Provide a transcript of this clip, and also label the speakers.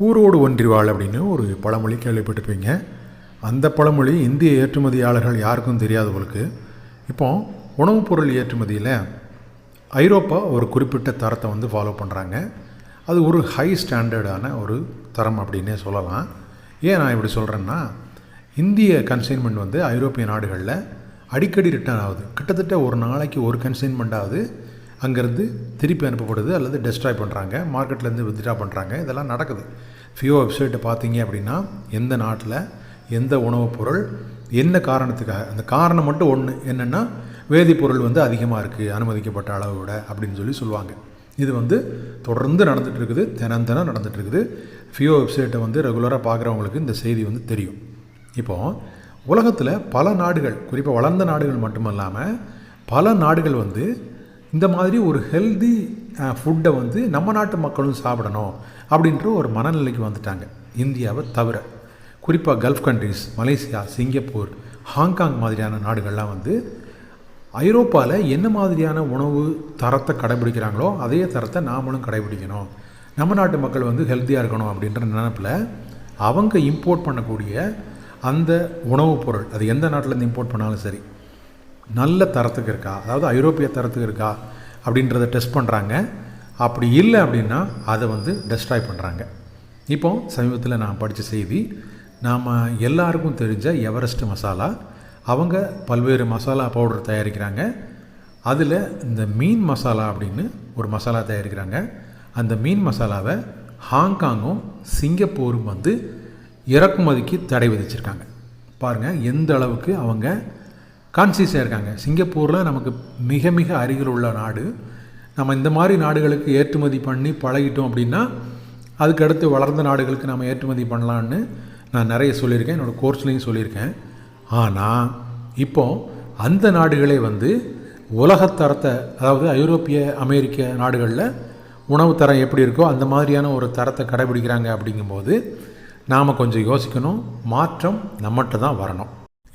Speaker 1: ஊரோடு ஒன்றிவாள் அப்படின்னு ஒரு பழமொழி கேள்விப்பட்டிருப்பீங்க. அந்த பழமொழி இந்திய ஏற்றுமதியாளர்கள் யாருக்கும் தெரியாதவர்களுக்கு இப்போ உணவுப் பொருள் ஏற்றுமதியில் ஐரோப்பா ஒரு குறிப்பிட்ட தரத்தை வந்து ஃபாலோ பண்ணுறாங்க அது ஒரு ஹை ஸ்டாண்டர்டான ஒரு தரம் அப்படின்னே சொல்லலாம். ஏன் நான் இப்படி சொல்கிறேன்னா இந்திய கன்சைன்மெண்ட் வந்து ஐரோப்பிய நாடுகளில் அடிக்கடி ரிட்டர்ன் ஆகுது. கிட்டத்தட்ட ஒரு நாளைக்கு ஒரு கன்சைன்மெண்ட்டாவது அங்கேருந்து திருப்பி அனுப்பப்படுது அல்லது டெஸ்ட்ராய் பண்ணுறாங்க மார்க்கெட்லேருந்து வித்ட்ரா பண்ணுறாங்க இதெல்லாம் நடக்குது. ஃபியோ வெப்சைட்டை பார்த்தீங்க அப்படின்னா எந்த நாட்டில் எந்த உணவுப் பொருள் என்ன காரணத்துக்காக அந்த காரணம் மட்டும் ஒன்று என்னென்னா வேதிப்பொருள் வந்து அதிகமாக இருக்குது அனுமதிக்கப்பட்ட அளவோட விட அப்படின்னு சொல்லி சொல்லுவாங்க. இது வந்து தொடர்ந்து நடந்துகிட்டு இருக்குது தினம் தினம் இருக்குது. ஃபியோ வெப்சைட்டை வந்து ரெகுலராக பார்க்குறவங்களுக்கு இந்த செய்தி வந்து தெரியும். இப்போது உலகத்தில் பல நாடுகள் குறிப்பாக வளர்ந்த நாடுகள் மட்டுமல்லாமல் பல நாடுகள் வந்து இந்த மாதிரி ஒரு ஹெல்தி ஃபுட்டை வந்து நம்ம நாட்டு மக்களும் சாப்பிடணும் அப்படின்ற ஒரு மனநிலைக்கு வந்துட்டாங்க. இந்தியாவை தவிர. குறிப்பாக gulf countries Malaysia Singapore Hong Kong மாதிரியான நாடுகள்லாம் வந்து ஐரோப்பாவில் என்ன மாதிரியான உணவு தரத்தை கடைபிடிக்கிறாங்களோ அதே தரத்தை நாமளும் கடைபிடிக்கணும். நம்ம நாட்டு மக்கள் வந்து ஹெல்த்தியாக இருக்கணும் அப்படின்ற நினப்பில் அவங்க இம்போர்ட் பண்ணக்கூடிய அந்த உணவுப் பொருள் அது எந்த நாட்டிலேருந்து இம்போர்ட் பண்ணாலும் சரி நல்ல தரத்துக்கு இருக்கா? அதாவது ஐரோப்பிய தரத்துக்கு இருக்கா? அப்படின்றத டெஸ்ட் பண்ணுறாங்க அப்படி இல்லை அப்படின்னா அதை வந்து டெஸ்ட்ராய் பண்ணுறாங்க இப்போ சமீபத்தில் நான் படித்த செய்தி நாம் எல்லாருக்கும் தெரிஞ்ச எவரெஸ்ட் மசாலா அவங்க பல்வேறு மசாலா பவுடர் தயாரிக்கிறாங்க. அதில் இந்த மீன் மசாலா அப்படின்னு ஒரு மசாலா தயாரிக்கிறாங்க. அந்த மீன் மசாலாவை ஹாங்காங்கும் சிங்கப்பூரும் வந்து இறக்குமதிக்கு தடை விதிச்சிருக்காங்க. பாருங்கள் எந்த அளவுக்கு அவங்க கான்சியஸாக இருக்காங்க. சிங்கப்பூரில் நமக்கு மிக மிக அருகில் உள்ள நாடு. நம்ம இந்த மாதிரி நாடுகளுக்கு ஏற்றுமதி பண்ணி பழகிட்டோம் அப்படின்னா அதுக்கடுத்து வளர்ந்த நாடுகளுக்கு நம்ம ஏற்றுமதி பண்ணலான்னு நான் நிறைய சொல்லியிருக்கேன். என்னோடய கோர்ஸ்லேயும் சொல்லியிருக்கேன். ஆனால் இப்போ அந்த நாடுகளே வந்து உலகத்தரத்தை அதாவது ஐரோப்பிய அமெரிக்க நாடுகளில் உணவு தரம் எப்படி இருக்கோ அந்த மாதிரியான ஒரு தரத்தை கடைபிடிக்கிறாங்க அப்படிங்கும்போது நாம் கொஞ்சம் யோசிக்கணும். மாற்றம் நம்மகிட்ட தான் வரணும்.